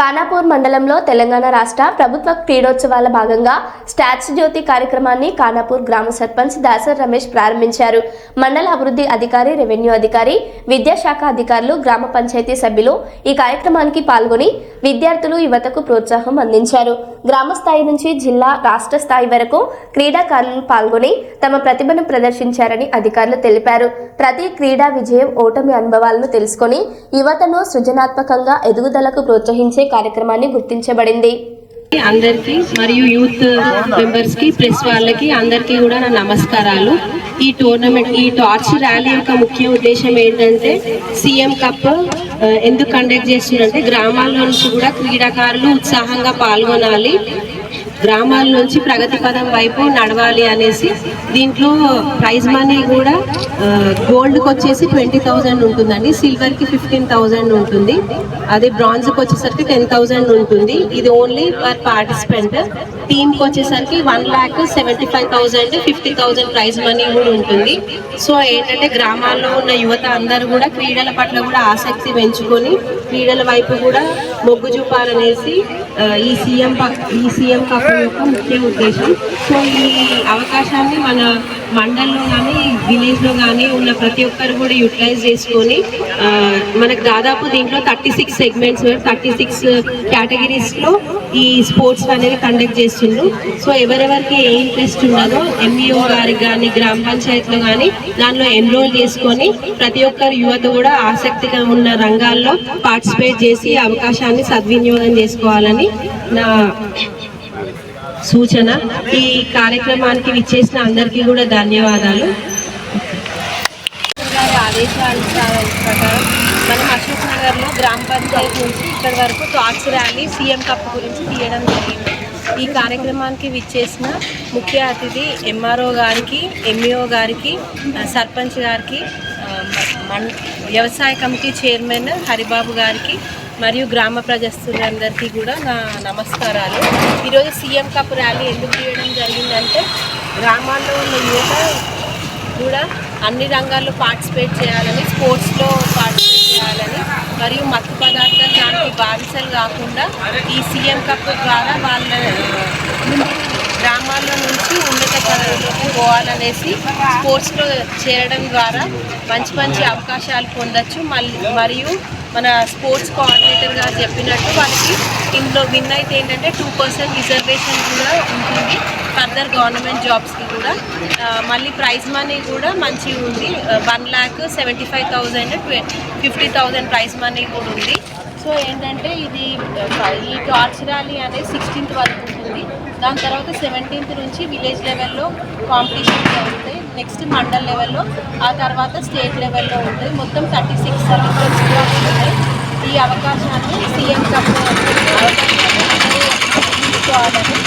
ఖానాపూర్ మండలంలో తెలంగాణ రాష్ట్ర ప్రభుత్వ క్రీడోత్సవాల భాగంగా స్టాచ్యూ జ్యోతి కార్యక్రమాన్ని ఖానాపూర్ గ్రామ సర్పంచ్ దాసర్ రమేష్ ప్రారంభించారు. మండల అభివృద్ధి అధికారి రెవెన్యూ అధికారి విద్యాశాఖ అధికారులు గ్రామ పంచాయతీ సభ్యులు ఈ కార్యక్రమానికి పాల్గొని విద్యార్థులు యువతకు ప్రోత్సాహం అందించారు. గ్రామ స్థాయి నుంచి జిల్లా రాష్ట్ర స్థాయి వరకు క్రీడాకారులు పాల్గొని తమ ప్రతిభను ప్రదర్శించారని అధికారులు తెలిపారు. ప్రతి క్రీడా విజయం ఓటమి అనుభవాలను తెలుసుకొని యువతను సృజనాత్మకంగా ఎదుగుదలకు ప్రోత్సహించే కార్యక్రమాన్ని గుర్తించబడింది. అందరికి మరియు యూత్ మెంబర్స్కి ప్రెస్ వాళ్ళకి అందరికీ కూడా నా నమస్కారాలు. ఈ టోర్నమెంట్ ఈ టార్చ్ ర్యాలీ యొక్క ముఖ్య ఉద్దేశం ఏంటంటే సీఎం కప్ ఎందుకు కండక్ట్ చేస్తుందంటే గ్రామాల నుంచి కూడా క్రీడాకారులు ఉత్సాహంగా పాల్గొనాలి. గ్రామాల నుంచి ప్రగతి పదం వైపు నడవాలి అనేసి దీంట్లో ప్రైజ్ మనీ కూడా గోల్డ్కి వచ్చేసి ట్వంటీ థౌజండ్ ఉంటుందండి. సిల్వర్కి ఫిఫ్టీన్ థౌజండ్ ఉంటుంది. అదే బ్రాంజ్కి వచ్చేసరికి టెన్ థౌజండ్ ఉంటుంది. ఇది ఓన్లీ పర్ పార్టిసిపెంట్. టీమ్కి వచ్చేసరికి one lakh seventy five thousand fifty thousand prize money కూడా ఉంటుంది. సో ఏంటంటే గ్రామాల్లో ఉన్న యువత అందరూ కూడా క్రీడల పట్ల కూడా ఆసక్తి పెంచుకొని క్రీడల వైపు కూడా మొగ్గు చూపాలనేసి ఈ సీఎం ఈ సీఎం కప్ యొక్క ముఖ్య ఉద్దేశం. సో ఈ అవకాశాన్ని మన మండల్లో కానీ విలేజ్లో కానీ ఉన్న ప్రతి ఒక్కరు కూడా యూటిలైజ్ చేసుకొని మనకు దాదాపు దీంట్లో thirty six segments thirty six కేటగిరీస్లో ఈ స్పోర్ట్స్ అనేది కండక్ట్ చేస్తుండ్రు. సో ఎవరెవరికి ఏ ఇంట్రెస్ట్ ఉన్నదో ఎంఈఓ గారికి కానీ గ్రామ పంచాయతీలో కానీ దానిలో ఎన్రోల్ చేసుకొని ప్రతి ఒక్కరు యువత కూడా ఆసక్తిగా ఉన్న రంగాల్లో పార్టిసిపేట్ చేసి అవకాశాన్ని సద్వినియోగం చేసుకోవాలని నా సూచన. ఈ కార్యక్రమానికి విచ్చేసిన అందరికీ కూడా ధన్యవాదాలు. గారి ఆదేశాల ప్రకారం మనం అశోక్ నగర్లో గ్రామ పంచాయతీ నుంచి ఇక్కడి వరకు టాక్స్ ర్యాలీ సీఎం కప్ గురించి తీయడం జరిగింది. ఈ కార్యక్రమానికి విచ్చేసిన ముఖ్య అతిథి ఎంఆర్ఓ గారికి ఎంఈఓ గారికి సర్పంచ్ గారికి మన్ వ్యవసాయ కమిటీ చైర్మన్ హరిబాబు గారికి మరియు గ్రామ ప్రజస్తులందరికీ కూడా నా నమస్కారాలు. ఈరోజు సీఎం కప్ ర్యాలీ ఎందుకు చేయడం జరిగిందంటే గ్రామాల్లో ఉన్న యువత కూడా అన్ని రంగాల్లో పార్టిసిపేట్ చేయాలని స్పోర్ట్స్లో పార్టిసిపేట్ చేయాలని మరియు మత్తు పదార్థాలు దానికి బాధిసలు కాకుండా ఈ సీఎం కప్ ద్వారా వాళ్ళ గ్రామాల్లో పోవాలనేసి స్పోర్ట్స్లో చేరడం ద్వారా మంచి మంచి అవకాశాలు పొందొచ్చు. మళ్ళీ మరియు మన స్పోర్ట్స్ కోఆర్డినేటర్ గారు చెప్పినట్టు వాళ్ళకి ఇందులో విన్ అయితే ఏంటంటే టూ పర్సెంట్ రిజర్వేషన్ కూడా ఉంటుంది. ఫర్దర్ గవర్నమెంట్ జాబ్స్కి కూడా. మళ్ళీ ప్రైజ్ మనీ కూడా మంచిగా ఉంది. One lakh seventy five thousand fifty thousand prize money కూడా ఉంది. సో ఏంటంటే ఇది ఈ టార్చ్ ర్యాలీ అనేది సిక్స్టీన్త్ వరకు జరుగుతుంది. దాని తర్వాత సెవెంటీన్త్ నుంచి విలేజ్ లెవెల్లో కాంపిటీషన్ జరుగుతాయి నెక్స్ట్ మండల్ లెవెల్లో ఆ తర్వాత స్టేట్ లెవెల్లో ఉంటుంది మొత్తం థర్టీ సిక్స్ సర్టిఫికెట్స్ ఉంటుంది ఉంటాయి. ఈ అవకాశాన్ని సీఎం కప్ అవకాశాన్ని అందరూ తీసుకోవాలని